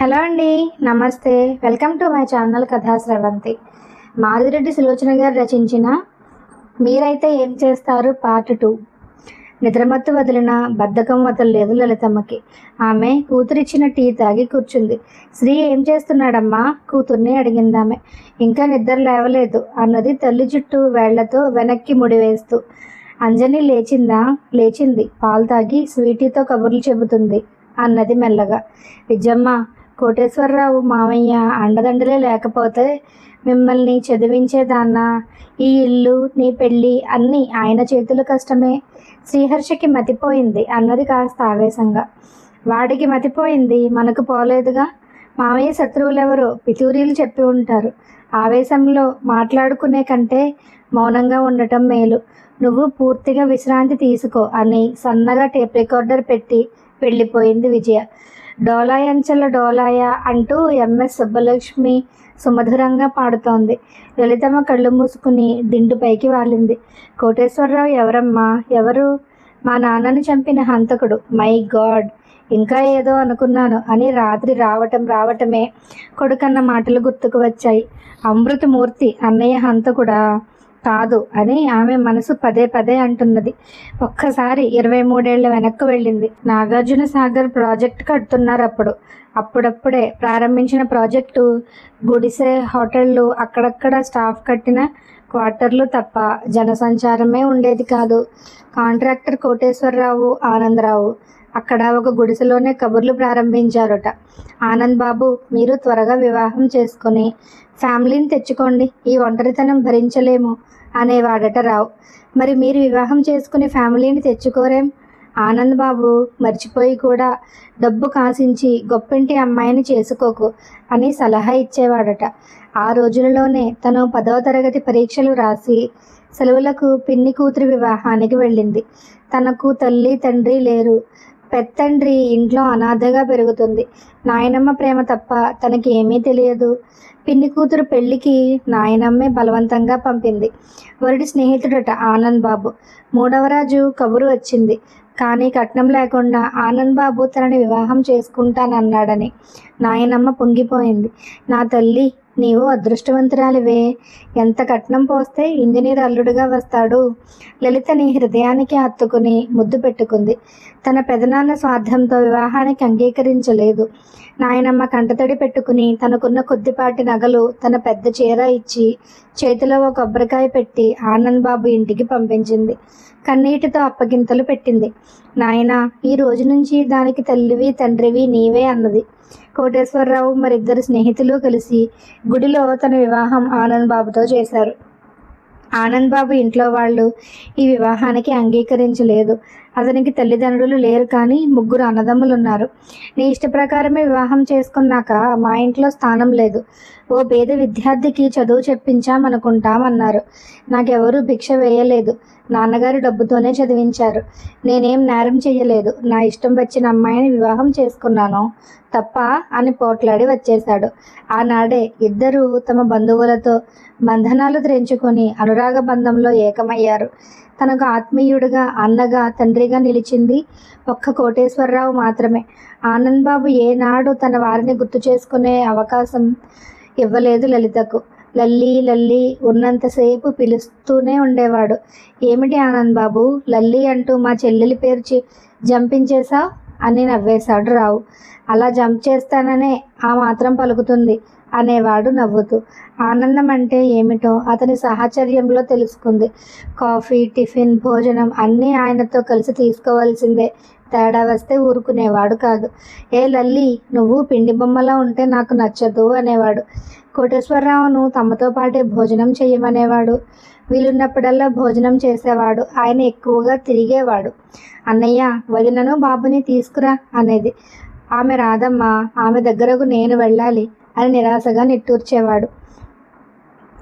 Hello అండి నమస్తే. Welcome to my channel కథా స్రవంతి. మాదిరెడ్డి సులోచన గారు రచించిన మీరైతే ఏం చేస్తారు పార్ట్ టూ. నిద్రమత్తు వదిలిన బద్ధకం వదలలేదు లలితమ్మకి. ఆమె కూతురిచ్చిన టీ తాగి కూర్చుంది. శ్రీ ఏం చేస్తున్నాడమ్మా? కూతుర్ని అడిగిందామె. ఇంకా నిద్ర లేవలేదు. అన్నది తల్లి జుట్టు వేళ్ళతో వెనక్కి ముడివేస్తూ. అంజని లేచిందా? లేచింది. పాలు తాగి స్వీటీతో కబుర్లు చెబుతుంది అన్నది మెల్లగా. విజయమ్మ కోటేశ్వరరావు మామయ్య అండదండలే లేకపోతే మిమ్మల్ని చదివించేదాన్నా ఈ ఇల్లు నీ పెళ్ళి అన్నీ ఆయన చేతుల కష్టమే. శ్రీహర్షకి మతిపోయింది అన్నది కాస్త ఆవేశంగా. వాడికి మతిపోయింది మనకు పోలేదుగా. మామయ్య శత్రువులెవరో పితూరీలు చెప్పి ఉంటారు. ఆవేశంలో మాట్లాడుకునే కంటే మౌనంగా ఉండటం మేలు. నువ్వు పూర్తిగా విశ్రాంతి తీసుకో అని సన్నగా టేప్ రికార్డర్ పెట్టి వెళ్ళిపోయింది విజయ. డోలాయంచల డోలాయ అంటూ ఎంఎస్ సుబ్బలక్ష్మి సుమధురంగా పాడుతోంది. లలితమ్మ కళ్ళు మూసుకుని దిండు పైకి వాలింది. కోటేశ్వరరావు ఎవరమ్మా? ఎవరు? మా నాన్నని చంపిన హంతకుడు. My God! ఇంకా ఏదో అనుకున్నాను అని రాత్రి రావటం రావటమే కొడుకన్న మాటలు గుర్తుకు వచ్చాయి. అమృతమూర్తి అన్నయ్య హంతకుడా? కాదు అని ఆమె మనసు పదే పదే అంటున్నది. ఒక్కసారి ఇరవై మూడేళ్ళ వెనక్కు వెళ్ళింది. నాగార్జున సాగర్ ప్రాజెక్ట్ కడుతున్నారు అప్పుడు. అప్పుడప్పుడే ప్రారంభించిన ప్రాజెక్టు గుడిసె హోటళ్ళు అక్కడక్కడ స్టాఫ్ కట్టిన క్వార్టర్లు తప్ప జనసంచారమే ఉండేది కాదు. కాంట్రాక్టర్ కోటేశ్వరరావు ఆనందరావు అక్కడ ఒక గుడిసెలోనే కబుర్లు ప్రారంభించారట. ఆనంద్ బాబు మీరు త్వరగా వివాహం చేసుకొని ఫ్యామిలీని తెచ్చుకోండి ఈ ఒంటరితనం భరించలేము అనేవాడట రావు. మరి మీరు వివాహం చేసుకుని ఫ్యామిలీని తెచ్చుకోరేం? ఆనంద్ బాబు మర్చిపోయి కూడా డబ్బు కాసించి గొప్పింటి అమ్మాయిని చేసుకోకు అని సలహా ఇచ్చేవాడట. ఆ రోజులలోనే తను పదవ తరగతి పరీక్షలు రాసి సెలవులకు పిన్ని కూతురి వివాహానికి వెళ్ళింది. తనకు తల్లి తండ్రి లేరు. పెత్తండ్రి ఇంట్లో అనాథగా పెరుగుతుంది. నాయనమ్మ ప్రేమ తప్ప తనకి ఏమీ తెలియదు. పిన్ని కూతురు పెళ్ళికి నాయనమ్మే బలవంతంగా పంపింది. వరుడి స్నేహితుడట ఆనంద్ బాబు. మూడవ రాజు కబురు వచ్చింది. కానీ కట్నం లేకుండా ఆనంద్ బాబు తనని వివాహం చేసుకుంటానన్నాడని నాయనమ్మ పొంగిపోయింది. నా తల్లి నీవు అదృష్టవంతురాలివే. ఎంత కట్నం పోస్తే ఇంజనీర్ అల్లుడుగా వస్తాడు. లలితని హృదయానికి హత్తుకుని ముద్దు పెట్టుకుంది. తన పెదనాన్న స్వార్థంతో వివాహానికి అంగీకరించలేదు. నాయనమ్మ కంటతడి పెట్టుకుని తనకున్న కొద్దిపాటి నగలు తన పెద్ద చీర ఇచ్చి చేతిలో ఒక కొబ్బరికాయ పెట్టి ఆనంద్ బాబు ఇంటికి పంపించింది. కన్నీటితో అప్పగింతలు పెట్టింది. నాయన ఈ రోజు నుంచి దానికి తల్లివి తండ్రివి నీవే అన్నది. కోటేశ్వరరావు మరిద్దరు స్నేహితులు కలిసి గుడిలో తన వివాహం ఆనంద్ బాబుతో చేశారు. ఆనంద్ బాబు ఇంట్లో వాళ్ళు ఈ వివాహానికి అంగీకరించలేదు. అతనికి తల్లిదండ్రులు లేరు కానీ ముగ్గురు అన్నదమ్ములు ఉన్నారు నీ ఇష్ట ప్రకారమే వివాహం చేసుకున్నాక మా ఇంట్లో స్థానం లేదు. ఓ పేద విద్యార్థికి చదువు చెప్పించామనుకుంటామన్నారు. నాకెవరూ భిక్ష వేయలేదు. నాన్నగారు డబ్బుతోనే చదివించారు. నేనేం నేరం చెయ్యలేదు. నా ఇష్టం వచ్చిన అమ్మాయిని వివాహం చేసుకున్నాను తప్ప అని పోట్లాడి వచ్చేశాడు. ఆనాడే ఇద్దరూ తమ బంధువులతో బంధనాలు తెంచుకొని అనురాగ బంధంలో ఏకమయ్యారు. తనకు ఆత్మీయుడిగా అన్నగా తండ్రిగా నిలిచింది ఒక్క కోటేశ్వరరావు మాత్రమే. ఆనంద్ బాబు ఏనాడు తన వారిని గుర్తు చేసుకునే అవకాశం ఇవ్వలేదు లలితకు. లల్లి లల్లి ఉన్నంతసేపు పిలుస్తూనే ఉండేవాడు. ఏమిటి ఆనంద్ బాబు లల్లి అంటూ మా చెల్లెలి పేరు చి- జంపించేశావు? అని నవ్వేశాడు రావు. అలా జంప్ చేస్తాననే ఆ మాత్రం పలుకుతుంది. అనేవాడు నవ్వుతూ. ఆనందం అంటే ఏమిటో అతని సాహచర్యంలో తెలుసుకుంది. కాఫీ టిఫిన్ భోజనం అన్నీ ఆయనతో కలిసి తీసుకోవాల్సిందే. తేడా వస్తే ఊరుకునేవాడు కాదు. ఏ లల్లి నువ్వు పిండి బొమ్మలా ఉంటే నాకు నచ్చదు అనేవాడు. కోటేశ్వరరావును తమతో పాటే భోజనం చేయమనేవాడు వీలున్నప్పుడల్లా భోజనం చేసేవాడు. ఆయన ఎక్కువగా తిరిగేవాడు. అన్నయ్య వదినను బాబుని తీసుకురా అనేది. ఆమె రాదమ్మా ఆమె దగ్గరకు నేను వెళ్ళాలి. అని నిరాశగా నిట్టూర్చేవాడు.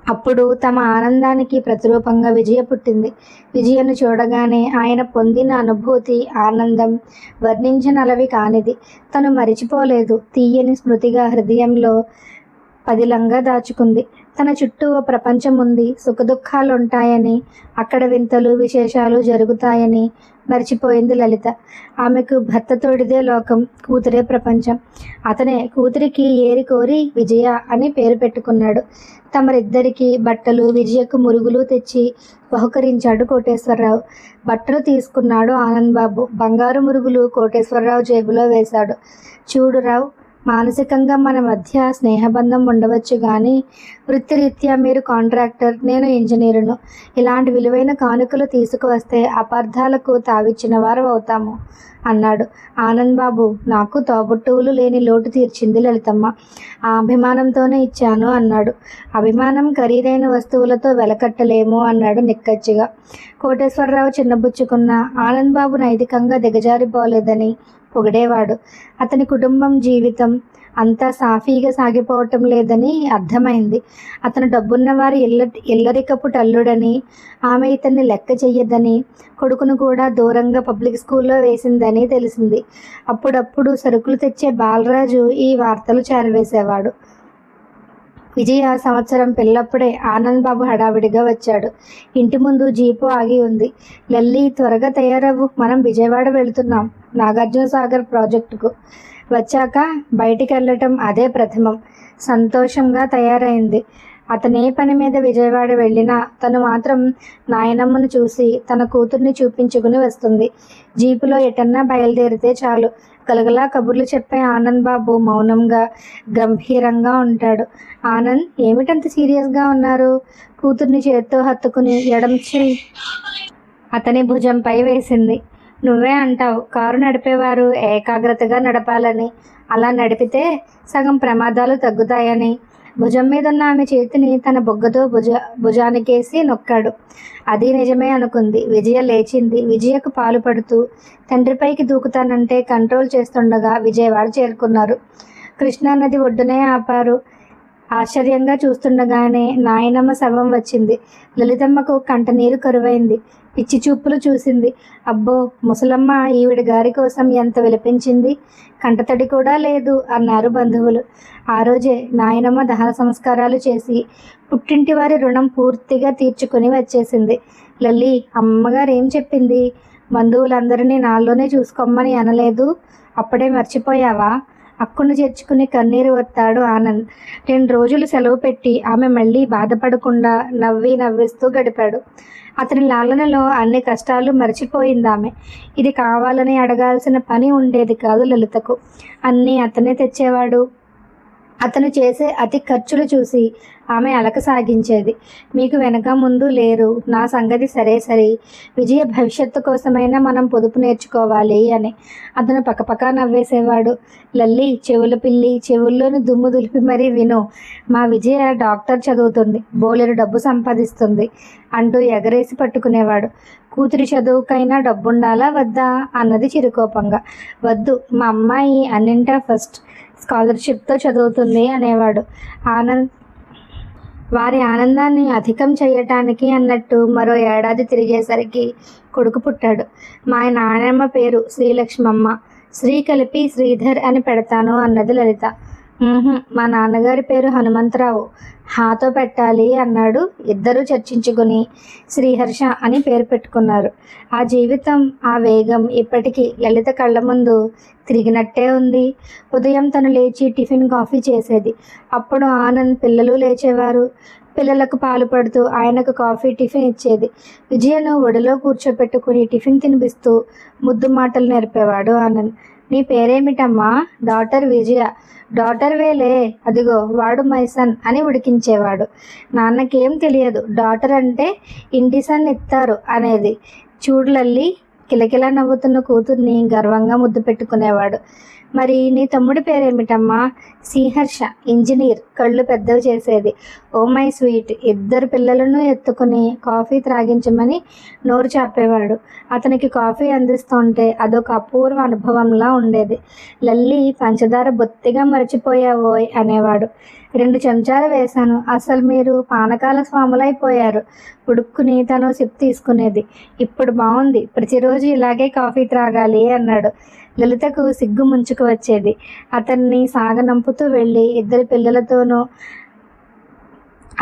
అప్పుడు తమ ఆనందానికి ప్రతిరూపంగా విజయ పుట్టింది. విజయను చూడగానే ఆయన పొందిన అనుభూతి ఆనందం వర్ణించనలవి కానిది. తను మరిచిపోలేదు. తీయని స్మృతిగా హృదయంలో పదిలంగా దాచుకుంది. తన చుట్టూ ప్రపంచం ఉంది. సుఖదుఖాలు ఉంటాయని అక్కడ వింతలు విశేషాలు జరుగుతాయని మర్చిపోయింది లలిత. ఆమెకు భర్త తోడిదే లోకం కూతురే ప్రపంచం. అతనే కూతురికి ఏరి కోరి విజయ అని పేరు పెట్టుకున్నాడు. తమరిద్దరికి బట్టలు విజయకు మురుగులు తెచ్చి బహుకరించాడు కోటేశ్వరరావు. బట్టలు తీసుకున్నాడు ఆనంద్ బాబు బంగారు మురుగులు కోటేశ్వరరావు జేబులో వేశాడు. చూడురావు మానసికంగా మన మధ్య స్నేహబంధం ఉండవచ్చు కానీ వృత్తిరీత్యా మీరు కాంట్రాక్టర్ నేను ఇంజనీరును ఇలాంటి విలువైన కానుకలు తీసుకువస్తే అపార్థాలకు తావిచ్చిన వారు అవుతాము అన్నాడు. ఆనంద్ బాబు నాకు తోబుట్టువులు లేని లోటు తీర్చింది లలితమ్మ. ఆ అభిమానంతోనే ఇచ్చాను అన్నాడు. అభిమానం ఖరీదైన వస్తువులతో వెలకట్టలేము అన్నాడు నిక్కచ్చిగా. కోటేశ్వరరావు చిన్నబుచ్చుకున్న ఆనంద్ బాబు నైతికంగా దిగజారిపోలేదని పొగిడేవాడు. అతని కుటుంబం జీవితం అంతా సాఫీగా సాగిపోవటం లేదని అర్థమైంది. అతను డబ్బున్న వారి ఇల్ల ఇల్లరికపు టల్లుడని ఆమె ఇతన్ని లెక్క చెయ్యదని కొడుకును కూడా దూరంగా పబ్లిక్ స్కూల్లో వేసిందని తెలిసింది. అప్పుడప్పుడు సరుకులు తెచ్చే బాలరాజు ఈ వార్తలు చేరవేసేవాడు. విజయ సంవత్సరం పిల్లప్పుడే ఆనంద్ బాబు హడావిడిగా వచ్చాడు. ఇంటి ముందు జీపు ఆగి ఉంది. లల్లి త్వరగా తయారవ్వు. మనం విజయవాడ వెళుతున్నాం. నాగార్జున సాగర్ ప్రాజెక్టుకు వచ్చాక బయటికి వెళ్ళటం అదే ప్రథమం. సంతోషంగా తయారైంది. అతనే పని మీద విజయవాడ వెళ్ళినా తను మాత్రం నాయనమ్మను చూసి తన కూతుర్ని చూపించుకుని వస్తుంది. జీపులో ఎటన్నా బయలుదేరితే చాలు. గలగలా కబుర్లు చెప్పే ఆనంద్ బాబు మౌనంగా గంభీరంగా ఉంటాడు. ఆనంద్ ఏమిటంత సీరియస్గా ఉన్నారు? కూతుర్ని చేత్తో హత్తుకుని ఎడం చెయ్యి. అతని భుజంపై వేసింది. నువ్వే అంటావు. కారు నడిపేవారు ఏకాగ్రతగా నడపాలని. అలా నడిపితే సగం ప్రమాదాలు తగ్గుతాయని. భుజం మీద ఉన్న ఆమె చేతిని తన బొగ్గతో భుజ భుజానికేసి నొక్కాడు. అది నిజమే అనుకుంది. విజయ లేచింది. విజయకు పాలు పడుతూ తండ్రిపైకి దూకుతానంటే కంట్రోల్ చేస్తుండగా విజయవాడ చేరుకున్నారు. కృష్ణానది ఒడ్డునే ఆపారు. ఆశ్చర్యంగా చూస్తుండగానే నాయనమ్మ శవం వచ్చింది. లలితమ్మకు కంటనీరు కరువైంది. పిచ్చి చూపులు చూసింది. అబ్బో ముసలమ్మ ఈవిడ గారి కోసం ఎంత విలపించింది? కంటతడి కూడా లేదు అన్నారు బంధువులు. ఆ రోజే నాయనమ్మ దహన సంస్కారాలు చేసి పుట్టింటి వారి రుణం పూర్తిగా తీర్చుకుని వచ్చేసింది. లల్లి అమ్మగారు ఏం చెప్పింది? బంధువులందరినీ నాలోనే చూసుకోమ్మని అనలేదు? అప్పుడే మర్చిపోయావా? అక్కును చేర్చుకుని కన్నీరు వత్తాడు ఆనంద్. రెండు రోజులు సెలవు పెట్టి ఆమె మళ్ళీ బాధపడకుండా నవ్వి నవ్విస్తూ గడిపాడు. అతని లాలనలో అన్ని కష్టాలు మర్చిపోయింది ఆమె. ఇది కావాలని అడగాల్సిన పని ఉండేది కాదు లలితకు. అన్నీ అతనే తెచ్చేవాడు. అతను చేసే అతి ఖర్చులు చూసి ఆమె అలక సాగించేది మీకు వెనక ముందు లేరు. నా సంగతి సరే సరే. విజయ భవిష్యత్తు కోసమైనా మనం పొదుపు నేర్చుకోవాలి అని అతను పక్కపక్క నవ్వేసేవాడు. లల్లి చెవుల పిల్లి చెవుల్లోని దుమ్ము దులిపి మరీ విను. మా విజయ డాక్టర్ చదువుతుంది. బోలెడు డబ్బు సంపాదిస్తుంది అంటూ ఎగరేసి పట్టుకునేవాడు. కూతురి చదువుకైనా డబ్బుండాలా వద్దా? అన్నది చిరుకోపంగా. వద్దు. మా అమ్మాయి అన్నింటా ఫస్ట్. స్కాలర్షిప్తో చదువుతుంది అనేవాడు. ఆనంద్ వారి ఆనందాన్ని అధికం చేయటానికి అన్నట్టు మరో ఏడాది తిరిగేసరికి కొడుకు పుట్టాడు. మా నానమ్మ పేరు శ్రీలక్ష్మమ్మ శ్రీ కలిపి శ్రీధర్ అని పెడతాను అన్నది లలిత. మా నాన్నగారి పేరు హనుమంతరావు. హాతో పెట్టాలి అన్నాడు ఇద్దరూ చర్చించుకుని. శ్రీహర్ష అని పేరు పెట్టుకున్నారు. ఆ జీవితం ఆ వేగం ఇప్పటికీ లలిత కళ్ళ ముందు తిరిగినట్టే ఉంది. ఉదయం తను లేచి టిఫిన్ కాఫీ చేసేది. అప్పుడు ఆనంద్ పిల్లలు లేచేవారు. పిల్లలకు పాలు పడుతూ ఆయనకు కాఫీ టిఫిన్ ఇచ్చేది. విజయను ఒడిలో కూర్చోపెట్టుకుని టిఫిన్ తినిపిస్తూ ముద్దు మాటలు నేర్పేవాడు ఆనంద్. నీ పేరేమిటమ్మా? డాటర్ విజయ డాటర్ వేలే అదిగో వాడు మై సన్ అని ఉడికించేవాడు. నాన్నకేం తెలియదు డాటర్ అంటే ఇంటిసన్ ఇస్తారు అనేది. చూడలల్లి కిలకిలా నవ్వుతున్న కూతుర్ని గర్వంగా ముద్దు పెట్టుకునేవాడు. మరి నీ తమ్ముడి పేరేమిటమ్మా? శ్రీహర్ష ఇంజనీర్. కళ్ళు పెద్దవి చేసేది. ఓ మై స్వీట్ ఇద్దరు పిల్లలను ఎత్తుకుని కాఫీ త్రాగించమని నోరు చాపేవాడు. అతనికి కాఫీ అందిస్తుంటే అదొక అపూర్వ అనుభవంలా ఉండేది. లల్లి పంచదార బొత్తిగా మర్చిపోయావోయ్ అనేవాడు. రెండు చెంచాలు వేశాను. అసలు మీరు పానకాల స్వాములైపోయారు. ఉడుక్కుని తను సిప్ తీసుకునేది. ఇప్పుడు బాగుంది ప్రతిరోజు ఇలాగే కాఫీ త్రాగాలి అన్నాడు. లలితకు సిగ్గు ముంచుకు వచ్చేది. అతన్ని సాగనంపుతూ వెళ్ళి ఇద్దరు పిల్లలతోనూ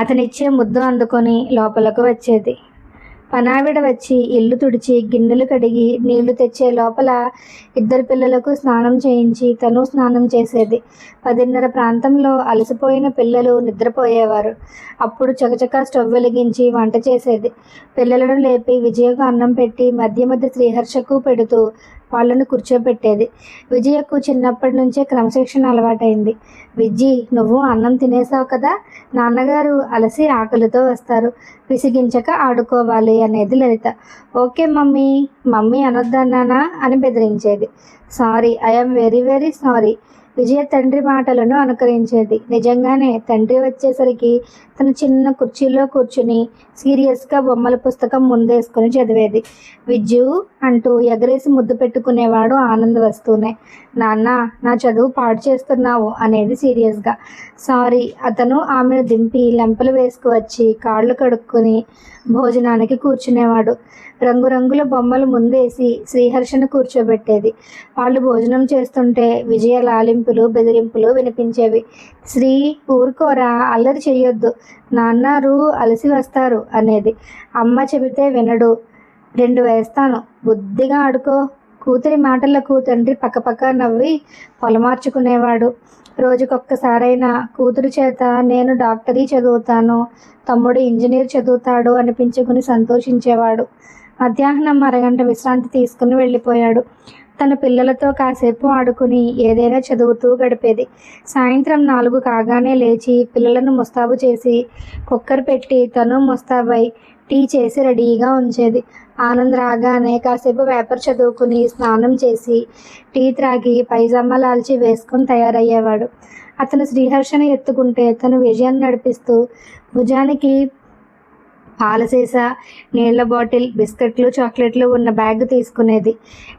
అతనిచ్చే ముద్దు అందుకొని లోపలకు వచ్చేది. పనావిడ వచ్చి ఇల్లు తుడిచి గిన్నెలు కడిగి నీళ్ళు తెచ్చే లోపల ఇద్దరు పిల్లలకు స్నానం చేయించి తను స్నానం చేసేది. పదిన్నర ప్రాంతంలో అలసిపోయిన పిల్లలు నిద్రపోయేవారు. అప్పుడు చకచక స్టవ్ వెలిగించి వంట చేసేది. పిల్లలను లేపి విజయకు అన్నం పెట్టి మధ్య మధ్య శ్రీహర్షకు పెడుతూ వాళ్ళను కూర్చోబెట్టేది. విజయకు చిన్నప్పటి నుంచే క్రమశిక్షణ అలవాటైంది. విజ్జి నువ్వు అన్నం తినేసావు కదా? నాన్నగారు అలసి ఆకలితో వస్తారు. విసిగించక ఆడుకోవాలి అనేది లలిత. ఓకే మమ్మీ మమ్మీ అనొద్దన్నానా? అని బెదిరించేది. Sorry I'm very very sorry. Vijaya తండ్రి మాటలను అనుకరించేది. నిజంగానే తండ్రి వచ్చేసరికి తన చిన్న కుర్చీలో కూర్చుని సీరియస్గా బొమ్మల పుస్తకం ముందేసుకొని చదివేది. విజ్జు అంటూ ఎగరేసి ముద్దు పెట్టుకునేవాడు ఆనంద్ వస్తూనే నాన్న నా చదువు పాడు చేస్తున్నావు అనేది సీరియస్గా సారీ అతను ఆమెను దింపి లెంపలు వేసుకువచ్చి కాళ్ళు కడుక్కొని భోజనానికి కూర్చునేవాడు. రంగురంగుల బొమ్మలు ముందేసి శ్రీహర్షను కూర్చోబెట్టేది. వాళ్ళు భోజనం చేస్తుంటే విజయ లాలింపులు బెదిరింపులు వినిపించేవి. శ్రీ ఊరుకోరా అల్లరి చెయ్యొద్దు. నాన్నారు అలసి వస్తారు అనేది. అమ్మ చెబితే వినడు. రెండు వేస్తాను. బుద్ధిగా ఆడుకో. కూతురి మాటలకు తండ్రి పక్కపక్క నవ్వి పొలమార్చుకునేవాడు. రోజుకొక్కసారైనా కూతురు చేత నేను డాక్టరీ చదువుతాను తమ్ముడు ఇంజనీర్ చదువుతాడు అనిపించుకుని సంతోషించేవాడు. మధ్యాహ్నం అరగంట విశ్రాంతి తీసుకుని వెళ్ళిపోయాడు. తన పిల్లలతో కాసేపు ఆడుకుని ఏదైనా చదువుతూ గడిపేది. సాయంత్రం నాలుగు కాగానే లేచి పిల్లలను ముస్తాబు చేసి కుక్కర్ పెట్టి తను ముస్తాబై టీ చేసి రెడీగా ఉంచేది. ఆనంద్ రాగానే కాసేపు పేపర్ చదువుకుని స్నానం చేసి టీ త్రాగి పైజామా లాల్చి వేసుకొని తయారయ్యేవాడు. అతను శ్రీహర్షణ ఎత్తుకుంటే తను విజయాన్ని నడిపిస్తూ భుజానికి పాలసీస నీళ్ళ బాటిల్ బిస్కెట్లు చాక్లెట్లు ఉన్న బ్యాగ్ తీసుకునేది.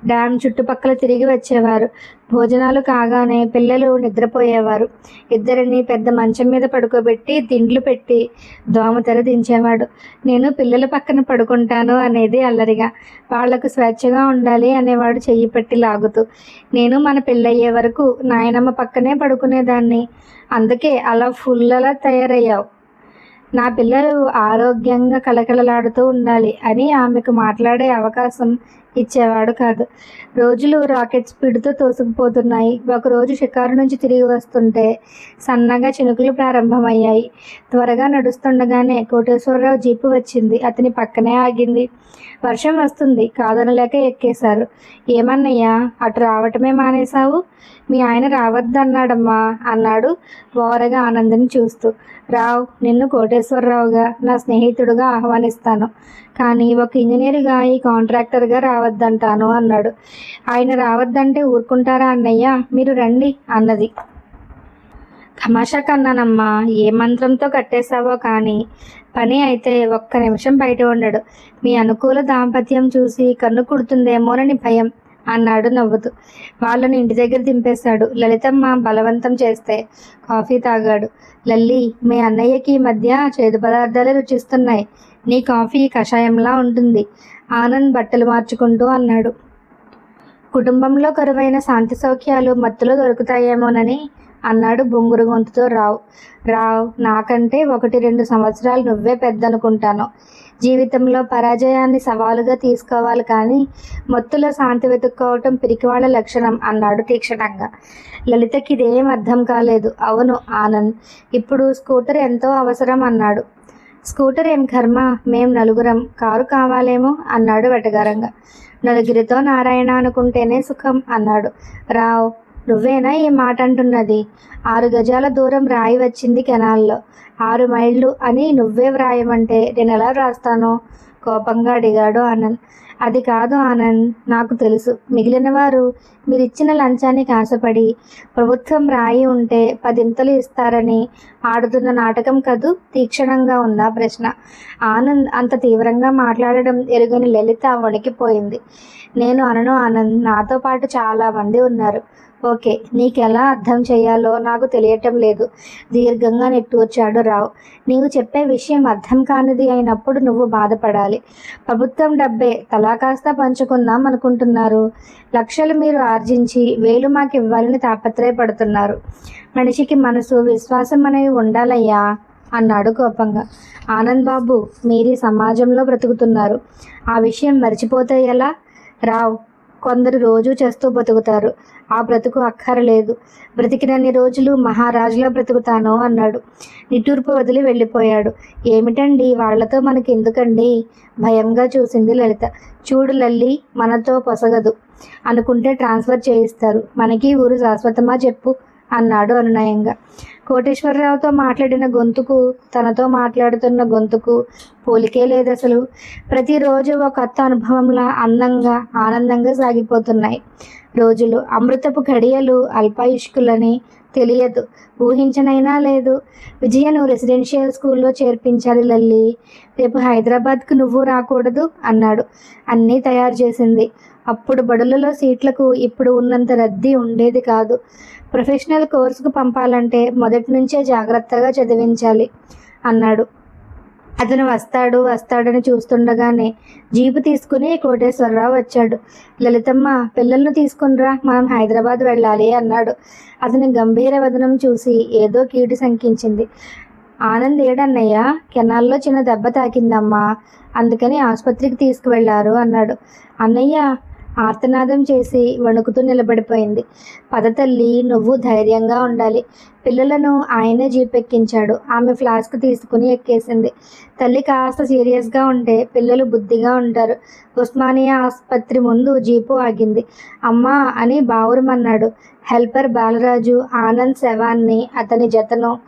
డ్యామ్ చుట్టుపక్కల తిరిగి వచ్చేవారు. భోజనాలు కాగానే పిల్లలు నిద్రపోయేవారు. ఇద్దరిని పెద్ద మంచం మీద పడుకోబెట్టి దిండ్లు పెట్టి దోమతెర దించేవాడు. నేను పిల్లల పక్కన పడుకుంటాను అనేది అల్లరిగా. వాళ్ళకు స్వేచ్ఛగా ఉండాలి అనేవాడు చెయ్యి పెట్టి లాగుతూ నేను మన పెళ్ళయ్యే వరకు నాయనమ్మ పక్కనే పడుకునేదాన్ని. అందుకే అలా ఫుల్ అలా తయారయ్యావు. నా పిల్లలు ఆరోగ్యంగా కలకలలాడుతూ ఉండాలి అని ఆమెకు మాట్లాడే అవకాశం ఇచ్చేవాడు కాదు. రోజులు రాకెట్ స్పీడ్తో తోసుకుపోతున్నాయి. ఒకరోజు షికారు నుంచి తిరిగి వస్తుంటే సన్నగా చినుకులు ప్రారంభమయ్యాయి. త్వరగా నడుస్తుండగానే కోటేశ్వరరావు జీపు వచ్చింది. అతని పక్కనే ఆగింది. వర్షం వస్తుంది. కాదనలేక ఎక్కేశారు. ఏమన్నయ్యా అటు రావటమే మానేశావు? మీ ఆయన రావద్దన్నాడమ్మా అన్నాడు ఓరగా ఆనందని చూస్తూ. రావు నిన్ను కోటేశ్వర కోటేశ్వరరావుగా నా స్నేహితుడుగా ఆహ్వానిస్తాను. కానీ ఒక ఇంజనీర్గా ఈ కాంట్రాక్టర్గా రావద్దంటాను అన్నాడు. ఆయన రావద్దంటే ఊరుకుంటారా అన్నయ్య? మీరు రండి అన్నది. తమాషా కన్నానమ్మా ఏ మంత్రంతో కట్టేశావో కానీ పని అయితే ఒక్క నిమిషం బయట ఉండడు. మీ అనుకూల దాంపత్యం చూసి కన్ను కుడుతుందేమోనని భయం. అన్నాడు నవ్వుతూ. వాళ్ళని ఇంటి దగ్గర దింపేశాడు. లలితమ్మ బలవంతం చేస్తే కాఫీ తాగాడు. లల్లి మీ అన్నయ్యకి ఈ మధ్య చేదు పదార్థాలే రుచిస్తున్నాయి. నీ కాఫీ కషాయంలా ఉంటుంది. ఆనంద్ బట్టలు మార్చుకుంటూ అన్నాడు. కుటుంబంలో కరువైన శాంతి సౌఖ్యాలు మత్తులో దొరుకుతాయేమోనని అన్నాడు బొంగురు గొంతుతో రావు. రావు నాకంటే ఒకటి రెండు సంవత్సరాలు నువ్వే పెద్దనుకుంటాను. జీవితంలో పరాజయాన్ని సవాలుగా తీసుకోవాలి కానీ మొత్తులో శాంతి వెతుక్కోవటం పిరికివాళ్ళ లక్షణం అన్నాడు తీక్షణంగా. లలితకి ఇదేం అర్థం కాలేదు. అవును ఆనంద్ ఇప్పుడు స్కూటర్ ఎంతో అవసరం అన్నాడు. స్కూటర్ ఏం కర్మ? మేం నలుగురం. కారు కావాలేమో? అన్నాడు వెటగారంగా. నలుగురితో నారాయణ అనుకుంటేనే సుఖం అన్నాడు. రావ్ నువ్వేనా ఈ మాట అంటున్నది ఆరు గజాల దూరం రాయి వచ్చింది కెనాల్లో. ఆరు మైళ్ళు అని నువ్వే వ్రాయమంటే నేను ఎలా రాస్తాను కోపంగా అడిగాడు ఆనంద్. అది కాదు ఆనంద్ నాకు తెలుసు. మిగిలిన వారు మీరిచ్చిన లంచానికి ఆశపడి ప్రభుత్వం రాయి ఉంటే పదింతలు ఇస్తారని ఆడుతున్న నాటకం కదూ? తీక్షణంగా ఉందా ప్రశ్న. ఆనంద్ అంత తీవ్రంగా మాట్లాడడం ఎరుగని లలిత వణికిపోయింది. నేను అనను ఆనంద్ నాతో పాటు చాలా మంది ఉన్నారు. ఓకే నీకెలా అర్థం చేయాలో నాకు తెలియటం లేదు. దీర్ఘంగా నెట్టూర్చాడు రావు. నీవు చెప్పే విషయం అర్థం కానిది అయినప్పుడు నువ్వు బాధపడాలి. ప్రభుత్వం డబ్బే తలా కాస్త పంచుకుందాం అనుకుంటున్నారు. లక్షలు మీరు ఆర్జించి వేలు మాకు ఇవ్వాలని తాపత్రయపడుతున్నారు. మనిషికి మనసు విశ్వాసం అనేవి ఉండాలయ్యా అన్నాడు కోపంగా. ఆనంద్ బాబు మీరీ సమాజంలో బ్రతుకుతున్నారు. ఆ విషయం మర్చిపోతే ఎలా? రావు కొందరు రోజు చేస్తూ బతుకుతారు ఆ బ్రతుకు అక్కరలేదు. బ్రతికినన్ని రోజులు మహారాజులా బ్రతుకుతాను అన్నాడు. నిట్టూర్పు వదిలి వెళ్ళిపోయాడు. ఏమిటండి? వాళ్ళతో మనకి ఎందుకండి భయంగా చూసింది లలిత. చూడు లల్లి మనతో పొసగదు. అనుకుంటే ట్రాన్స్ఫర్ చేయిస్తారు. మనకి ఊరు శాశ్వతమా చెప్పు అన్నాడు అనునయంగా. కోటేశ్వరరావుతో మాట్లాడిన గొంతుకు తనతో మాట్లాడుతున్న గొంతుకు పోలికే లేదు అసలు ప్రతిరోజు ఒక కొత్త అనుభవంలా అందంగా ఆనందంగా సాగిపోతున్నాయి. రోజులు అమృతపు ఘడియలు అల్పాయుష్కులని తెలియదు. ఊహించనైనా లేదు. విజయను రెసిడెన్షియల్ స్కూల్లో చేర్పించాలి లల్లి. రేపు హైదరాబాద్కు నువ్వు రాకూడదు అన్నాడు. అన్నీ తయారు చేసింది. అప్పుడు బడులలో సీట్లకు ఇప్పుడు ఉన్నంత రద్దీ ఉండేది కాదు. ప్రొఫెషనల్ కోర్సుకు పంపాలంటే మొదటి నుంచే జాగ్రత్తగా చదివించాలి అన్నాడు. అతను వస్తాడు వస్తాడని చూస్తుండగానే జీపు తీసుకుని కోటేశ్వరరావు వచ్చాడు. లలితమ్మ పిల్లలను తీసుకునిరా మనం హైదరాబాద్ వెళ్ళాలి అన్నాడు. అతని గంభీర వదనం చూసి ఏదో కీడు శంకించింది. ఆనంద్ ఏడన్నయ్య కెనాల్లో చిన్న దెబ్బ తాకిందమ్మా అందుకని ఆసుపత్రికి తీసుకువెళ్ళారు అన్నాడు. అన్నయ్య ఆర్తనాదం చేసి వణుకుతూ నిలబడిపోయింది. పదతల్లి నువ్వు ధైర్యంగా ఉండాలి. పిల్లలను ఆయనే జీపెక్కించాడు. ఆమె ఫ్లాస్క్ తీసుకుని ఎక్కేసింది. తల్లి కాస్త సీరియస్గా ఉంటే పిల్లలు బుద్ధిగా ఉంటారు. ఉస్మానియా ఆసుపత్రి ముందు జీపు ఆగింది. అమ్మా అని బావురమన్నాడు. హెల్పర్ బాలరాజు ఆనంద్ శవాన్ని అతని జతను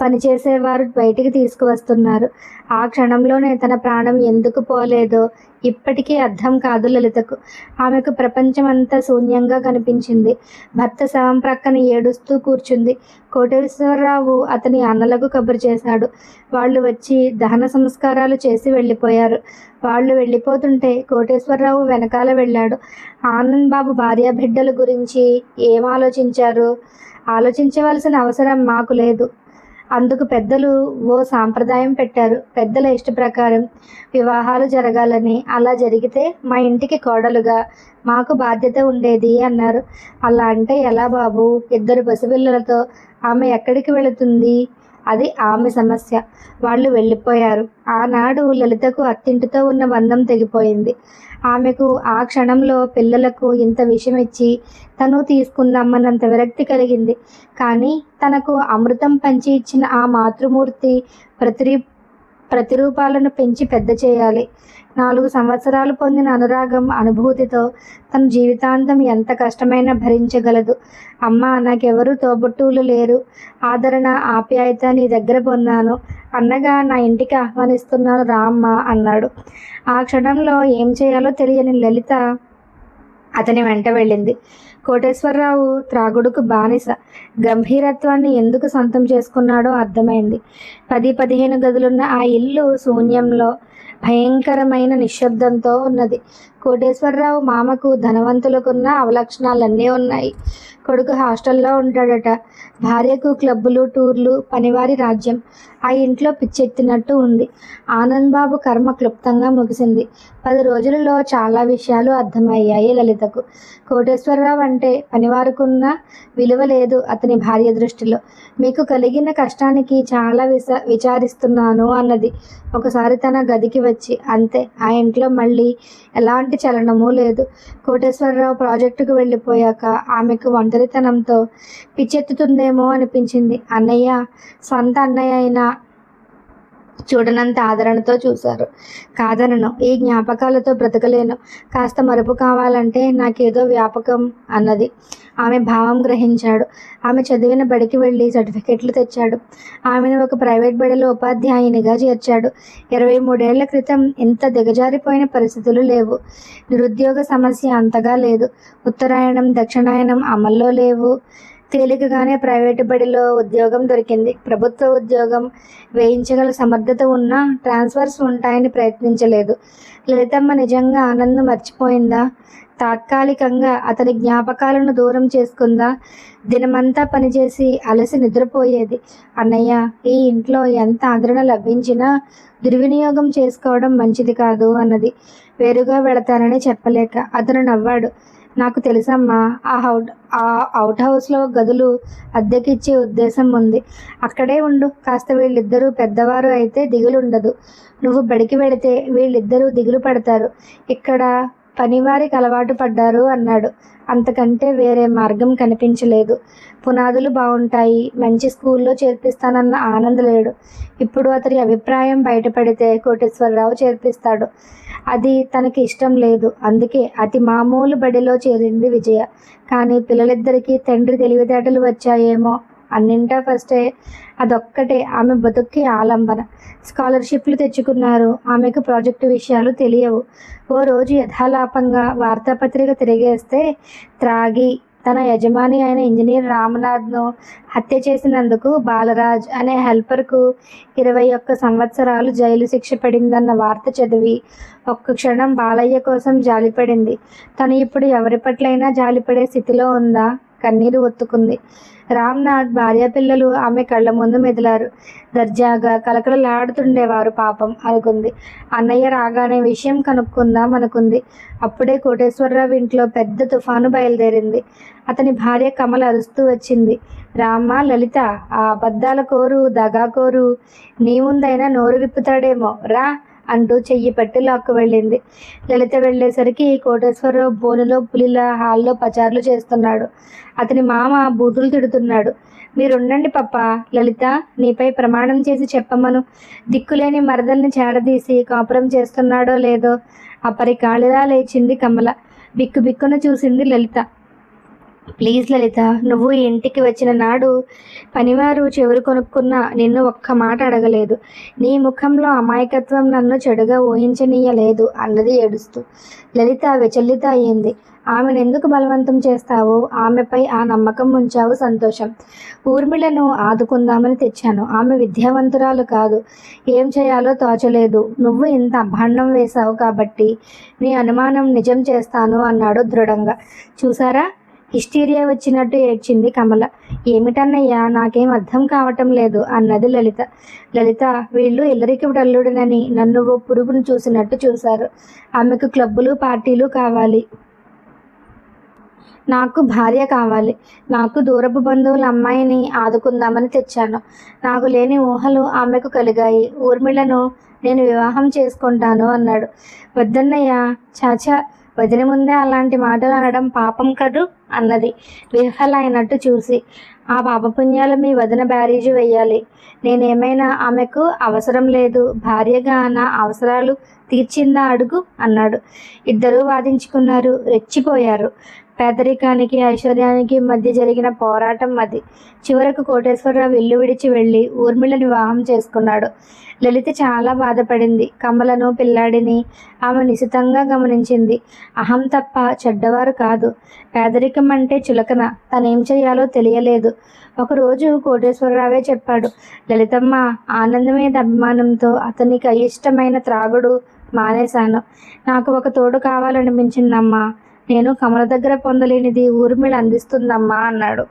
పనిచేసేవారు బయటికి తీసుకువస్తున్నారు. ఆ క్షణంలోనే తన ప్రాణం ఎందుకు పోలేదో ఇప్పటికీ అర్థం కాదు లలితకు. ఆమెకు ప్రపంచమంతా శూన్యంగా కనిపించింది. భర్త శవం ప్రక్కన ఏడుస్తూ కూర్చుంది. కోటేశ్వరరావు అతని అన్నలకు కబురు చేశాడు. వాళ్ళు వచ్చి దహన సంస్కారాలు చేసి వెళ్ళిపోయారు. వాళ్ళు వెళ్ళిపోతుంటే కోటేశ్వరరావు వెనకాల వెళ్ళాడు. ఆనంద్ బాబు భార్య బిడ్డల గురించి ఏం ఆలోచించారు? ఆలోచించవలసిన అవసరం మాకు లేదు. అందుకు పెద్దలు ఓ సాంప్రదాయం పెట్టారు. పెద్దల ఇష్ట ప్రకారం వివాహాలు జరగాలని అలా జరిగితే మా ఇంటికి కోడలుగా మాకు బాధ్యత ఉండేది అన్నారు. అలా అంటే ఎలా బాబు? ఇద్దరు పసిపిల్లలతో ఆమె ఎక్కడికి వెళుతుంది? అది ఆమె సమస్య. వాళ్ళు వెళ్ళిపోయారు. ఆనాడు లలితకు అత్తింటితో ఉన్న బంధం తెగిపోయింది. ఆమెకు ఆ క్షణంలో పిల్లలకు ఇంత విషయం ఇచ్చి తను తీసుకుందామన్నంత విరక్తి కలిగింది. కానీ తనకు అమృతం పంచి ఇచ్చిన ఆ మాతృమూర్తి ప్రతి ప్రతిరూపాలను పెంచి పెద్ద చేయాలి. నాలుగు సంవత్సరాలు పొందిన అనురాగం అనుభూతితో తన జీవితాంతం ఎంత కష్టమైనా భరించగలదు. అమ్మ నాకెవరూ తోబుట్టువులు లేరు. ఆదరణ ఆప్యాయత నీ దగ్గర పొందాను. అన్నగా నా ఇంటికి ఆహ్వానిస్తున్నాను రా అమ్మ అన్నాడు. ఆ క్షణంలో ఏం చేయాలో తెలియని లలిత అతని వెంట వెళ్ళింది. కోటేశ్వరరావు త్రాగుడుకు బానిస. గంభీరత్వాన్ని ఎందుకు సొంతం చేసుకున్నాడో అర్థమైంది. పది పదిహేను గదులున్న ఆ ఇల్లు శూన్యంలో భయంకరమైన నిశ్శబ్దంతో ఉన్నది. కోటేశ్వరరావు మామకు ధనవంతులకున్న అవలక్షణాలన్నీ ఉన్నాయి. కొడుకు హాస్టల్లో ఉంటాడట. భార్యకు క్లబ్బులు టూర్లు పనివారి రాజ్యం. ఆ ఇంట్లో పిచ్చెత్తినట్టు ఉంది. ఆనంద్ బాబు కర్మ క్లుప్తంగా ముగిసింది. పది రోజులలో చాలా విషయాలు అర్థమయ్యాయి లలితకు. కోటేశ్వరరావు అంటే పనివారుకున్న విలువ లేదు. అతని అతని భార్య దృష్టిలో. మీకు కలిగిన కష్టానికి చాలా విస విచారిస్తున్నాను అన్నది. ఒకసారి తన గదికి వచ్చి అంతే ఆ ఇంట్లో మళ్ళీ ఎలాంటి చలనము లేదు. కోటేశ్వరరావు ప్రాజెక్టుకు వెళ్ళిపోయాక ఆమెకు ఒంటరితనంతో పిచ్చెత్తుతుందేమో అనిపించింది. అన్నయ్య సొంత అన్నయ్య అయినా చూడనంత ఆదరణతో చూశారు. కాదనను ఈ జ్ఞాపకాలతో బ్రతకలేను. కాస్త మరుపు కావాలంటే నాకేదో వ్యాపకం అన్నది. ఆమె భావం గ్రహించాడు. ఆమె చదివిన బడికి వెళ్ళి సర్టిఫికెట్లు తెచ్చాడు. ఆమెను ఒక ప్రైవేట్ బడిలో ఉపాధ్యాయునిగా చేర్చాడు. ఇరవై మూడేళ్ళ క్రితం ఇంత దిగజారిపోయిన పరిస్థితులు లేవు. నిరుద్యోగ సమస్య అంతగా లేదు. ఉత్తరాయణం దక్షిణాయనం అమల్లో లేవు. తేలికగానే ప్రైవేటు బడిలో ఉద్యోగం దొరికింది. ప్రభుత్వ ఉద్యోగం వేయించగల సమర్థత ఉన్నా ట్రాన్స్ఫర్స్ ఉంటాయని ప్రయత్నించలేదు. లలితమ్మ నిజంగా ఆనందం మర్చిపోయిందా? తాత్కాలికంగా అతని జ్ఞాపకాలను దూరం చేసుకుందా? దినమంతా పనిచేసి అలసి నిద్రపోయేది. అన్నయ్య ఈ ఇంట్లో ఎంత ఆదరణ లభించినా దుర్వినియోగం చేసుకోవడం మంచిది కాదు అన్నది. వేరుగా వెళతానని చెప్పలేక అతను నవ్వాడు. నాకు తెలుసమ్మా ఆ హౌట్ ఆ అవుట్ హౌస్లో గదులు అద్దెకిచ్చే ఉద్దేశం ఉంది. అక్కడే ఉండు కాస్త వీళ్ళిద్దరూ పెద్దవారు అయితే దిగులు ఉండదు నువ్వు బడికి వెళితే వీళ్ళిద్దరూ దిగులు పడతారు. ఇక్కడ పనివారికి అలవాటు పడ్డారు అన్నాడు. అంతకంటే వేరే మార్గం కనిపించలేదు. పునాదులు బాగుంటాయి మంచి స్కూల్లో చేర్పిస్తానన్న ఆనంద్ లేడు. ఇప్పుడు అతని అభిప్రాయం బయటపడితే కోటేశ్వరరావు చేర్పిస్తాడు. అది తనకి ఇష్టం లేదు. అందుకే అతి మామూలు బడిలో చేరింది విజయ. కానీ పిల్లలిద్దరికీ తండ్రి తెలివితేటలు వచ్చాయేమో. అన్నింటా ఫస్టే అదొక్కటే. ఆమె బతుక్కి ఆలంబన. స్కాలర్షిప్లు తెచ్చుకున్నారు. ఆమెకు ప్రాజెక్టు విషయాలు తెలియవు. ఓ రోజు యథాలాపంగా వార్తాపత్రిక తిరిగేస్తే త్రాగి తన యజమాని అయిన ఇంజనీర్ రామనాథ్ను హత్య చేసినందుకు బాలరాజ్ అనే హెల్పర్కు ఇరవై ఒక్క సంవత్సరాలు జైలు శిక్ష పడిందన్న వార్త చదివి ఒక్క క్షణం బాలయ్య కోసం జాలిపడింది. తను ఇప్పుడు ఎవరి పట్లైనా జాలిపడే స్థితిలో ఉందా? కన్నీరు ఒత్తుకుంది. రామ్నాథ్ భార్య పిల్లలు ఆమె కళ్ళ ముందు మెదిలారు. దర్జాగా కలకలలాడుతుండేవారు పాపం అనుకుంది. అన్నయ్య రాగానే విషయం కనుక్కుందాం అనుకుంది. అప్పుడే కోటేశ్వరరావు ఇంట్లో పెద్ద తుఫాను బయలుదేరింది. అతని భార్య కమల అరుస్తూ వచ్చింది. రామ్మ లలిత ఆ అబద్ధాల కోరు దగా కోరు నీ ముందైనా నోరు విప్పుతాడేమో. రా అంటూ చెయ్యి పట్టి లాక్కు వెళ్ళింది. లలిత వెళ్ళేసరికి కోటేశ్వరరావు బోనులో పులిలా హాల్లో పచారులు చేస్తున్నాడు. అతని మామ బూతులు తిడుతున్నాడు. మీరుండండి పప్ప లలిత నీపై ప్రమాణం చేసి చెప్పమను. దిక్కులేని మరదల్ని చేరదీసి కాపురం చేస్తున్నాడో లేదో అపరికాళిలా లేచింది కమల. బిక్కు బిక్కున చూసింది లలిత. ప్లీజ్ లలిత నువ్వు ఈ ఇంటికి వచ్చిన నాడు పనివారు చెవులు కొనుక్కున్న నిన్ను ఒక్క మాట అడగలేదు. నీ ముఖంలో అమాయకత్వం నన్ను చెడుగా ఊహించనీయలేదు అన్నది ఏడుస్తూ. లలిత విచలిత అయ్యింది ఆమెను ఎందుకు బలవంతం చేస్తావు? ఆమెపై ఆ నమ్మకం ఉంచావు సంతోషం. ఊర్మిళను ఆదుకుందామని తెచ్చాను. ఆమె విద్యావంతురాలు కాదు. ఏం చేయాలో తోచలేదు. నువ్వు ఇంత అభాండం వేశావు కాబట్టి నీ అనుమానం నిజం చేస్తాను అన్నాడు దృఢంగా. చూసారా హిస్టీరియా వచ్చినట్టు ఏడ్చింది కమల. ఏమిటన్నయ్యా నాకేం అర్థం కావటం లేదు అన్నది లలిత. లలిత వీళ్ళు ఇల్లరికి డల్లుడినని నన్ను ఓ పురుగును చూసినట్టు చూశారు. ఆమెకు క్లబ్బులు పార్టీలు కావాలి. నాకు భార్య కావాలి. నాకు దూరపు బంధువుల అమ్మాయిని ఆదుకుందామని తెచ్చాను. నాకు లేని ఊహలు ఆమెకు కలిగాయి. ఊర్మిళను నేను వివాహం చేసుకుంటాను అన్నాడు. వద్దన్నయ్య చాచా వదిన ముందే అలాంటి మాటలు అనడం పాపం కదూ? అన్నది. విఫలైనట్టు చూసి ఆ పాపపుణ్యాలు మీ వదిన బ్యారేజీ వేయాలి నేనేమైనా ఆమెకు అవసరం లేదు. భార్యగా నా అవసరాలు తీర్చిందా అడుగు అన్నాడు. ఇద్దరూ వాదించుకున్నారు. రెచ్చిపోయారు. పేదరికానికి ఐశ్వర్యానికి మధ్య జరిగిన పోరాటం అది. చివరకు కోటేశ్వరరావు ఇల్లు విడిచి వెళ్ళి ఊర్మిళ వివాహం చేసుకున్నాడు. లలిత చాలా బాధపడింది. కమలను పిల్లాడిని ఆమె నిశితంగా గమనించింది. అహం తప్ప చెడ్డవారు కాదు. పేదరిక అంటే చులకన. తనేం చేయాలో తెలియలేదు. ఒకరోజు కోటేశ్వరరావే చెప్పాడు లలితమ్మ ఆనందం మీద అభిమానంతో అతనికి అయిష్టమైన త్రాగుడు మానేశాను. నాకు ఒక తోడు కావాలనిపించిందమ్మా. నేను కమల దగ్గర పొందలేనిది ఊర్మిళ అందిస్తుందమ్మా అన్నాడు.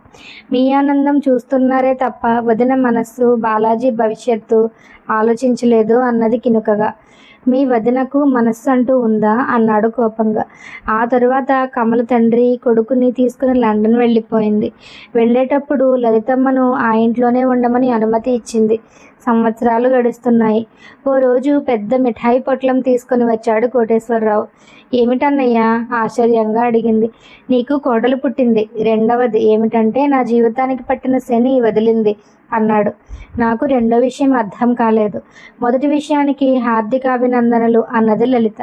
మీ ఆనందం చూస్తున్నారే తప్ప వదిన మనస్సు బాలాజీ భవిష్యత్తు ఆలోచించలేదు అన్నది కినుకగా. మీ వదినకు మనస్సు అంటూ ఉందా? అన్నాడు కోపంగా. ఆ తరువాత కమల తండ్రి కొడుకుని తీసుకుని లండన్ వెళ్ళిపోయింది. వెళ్ళేటప్పుడు లలితమ్మను ఆ ఇంట్లోనే ఉండమని అనుమతి ఇచ్చింది. సంవత్సరాలు గడుస్తున్నాయి. ఓ రోజు పెద్ద మిఠాయి పొట్లం తీసుకొని వచ్చాడు కోటేశ్వరరావు. ఏమిటన్నయ్యా? ఆశ్చర్యంగా అడిగింది. నీకు కోడలు పుట్టింది. రెండవది ఏమిటంటే నా జీవితానికి పట్టిన శని వదిలింది అన్నాడు. నాకు రెండో విషయం అర్థం కాలేదు. మొదటి విషయానికి హార్దికాభినందనలు అన్నది లలిత.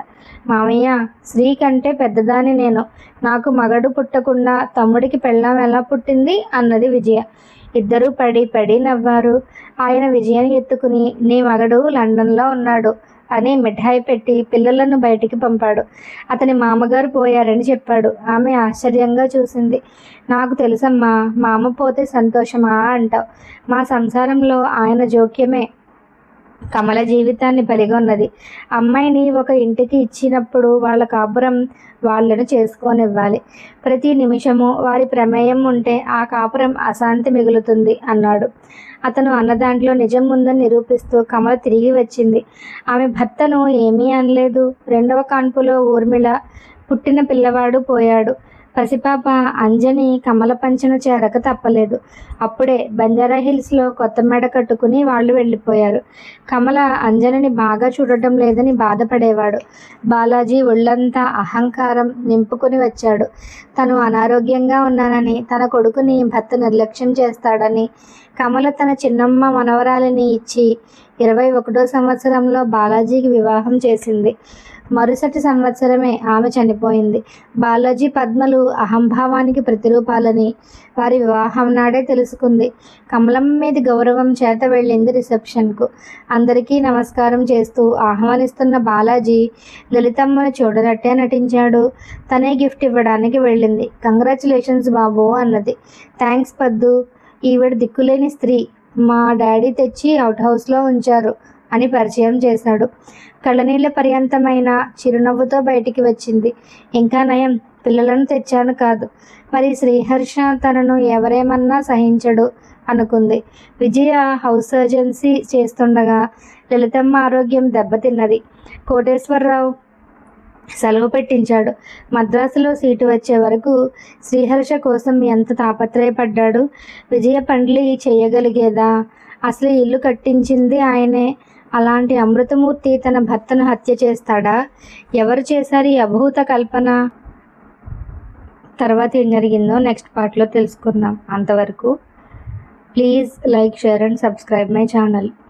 మామయ్య స్త్రీ కంటే పెద్దదాని నేను. నాకు మగడు పుట్టకుండా తమ్ముడికి పెళ్ళాం ఎలా పుట్టింది? అన్నది విజయ. ఇద్దరూ పడి పడి నవ్వారు. ఆయన విజయాన్ని ఎత్తుకుని నీ మగడు లండన్లో ఉన్నాడు అని మిఠాయి పెట్టి పిల్లలను బయటికి పంపాడు. అతని మామగారు పోయారని చెప్పాడు. ఆమె ఆశ్చర్యంగా చూసింది. నాకు తెలుసమ్మా మామ పోతే సంతోషమా అంటావు. మా సంసారంలో ఆయన జోక్యమే. కమల జీవితాన్ని బలిగొన్నది అమ్మాయిని ఒక ఇంటికి ఇచ్చినప్పుడు వాళ్ళ కాపురం వాళ్ళను చేసుకోనివ్వాలి. ప్రతి నిమిషము వారి ప్రమేయం ఉంటే ఆ కాపురం అశాంతి మిగులుతుంది అన్నాడు. అతను అన్న దాంట్లో నిజం ఉందని నిరూపిస్తూ కమల తిరిగి వచ్చింది. ఆమె భర్తను ఏమీ అనలేదు. రెండవ కాన్పులో ఊర్మిళ పుట్టిన పిల్లవాడు పోయాడు. పసిపాప అంజని కమల పంచన చేరక తప్పలేదు. అప్పుడే బంజారా హిల్స్లో కొత్త మెడ కట్టుకుని వాళ్ళు వెళ్ళిపోయారు. కమల అంజనిని బాగా చూడటం లేదని బాధపడేవాడు. బాలాజీ ఒళ్ళంతా అహంకారం నింపుకుని వచ్చాడు. తను అనారోగ్యంగా ఉన్నానని తన కొడుకుని భర్త నిర్లక్ష్యం చేస్తాడని కమల తన చిన్నమ్మ మనవరాలిని ఇచ్చి ఇరవై ఒకటో సంవత్సరంలో బాలాజీకి వివాహం చేసింది. మరుసటి సంవత్సరమే ఆమె చనిపోయింది. బాలాజీ పద్మలు అహంభావానికి ప్రతిరూపాలని వారి వివాహం నాడే తెలుసుకుంది. కమలం మీద గౌరవం చేత వెళ్ళింది రిసెప్షన్కు. అందరికీ నమస్కారం చేస్తూ ఆహ్వానిస్తున్న బాలాజీ లలితమ్మను చూడనట్టే నటించాడు. తనే గిఫ్ట్ ఇవ్వడానికి వెళ్ళింది. కంగ్రాచులేషన్స్ బాబు అన్నది. థ్యాంక్స్ పద్దు. ఈవిడ దిక్కులేని స్త్రీ. మా డాడీ తెచ్చి అవుట్ హౌస్లో ఉంచారు. అని పరిచయం చేశాడు. కళ్ళనీళ్ళ పర్యంతమైన చిరునవ్వుతో బయటికి వచ్చింది. ఇంకా నయం పిల్లలను తెచ్చాను కాదు. మరి శ్రీహర్ష తనను ఎవరేమన్నా సహించడు అనుకుంది. విజయ హౌస్ సర్జన్సీ చేస్తుండగా లలితమ్మ ఆరోగ్యం దెబ్బతిన్నది. కోటేశ్వరరావు సెలవు పెట్టించాడు. మద్రాసులో సీటు వచ్చే వరకు శ్రీహర్ష కోసం ఎంత తాపత్రయపడ్డాడు? విజయ పండ్లి చేయగలిగేదా? అసలు ఇల్లు కట్టించింది ఆయనే. అలాంటి అమృతమూర్తి తన భర్తను హత్య చేస్తాడా? ఎవరు చేశారు ఈ అభూత కల్పన? తర్వాత ఏం జరిగిందో నెక్స్ట్ పార్ట్లో తెలుసుకుందాం. అంతవరకు please like share and subscribe my channel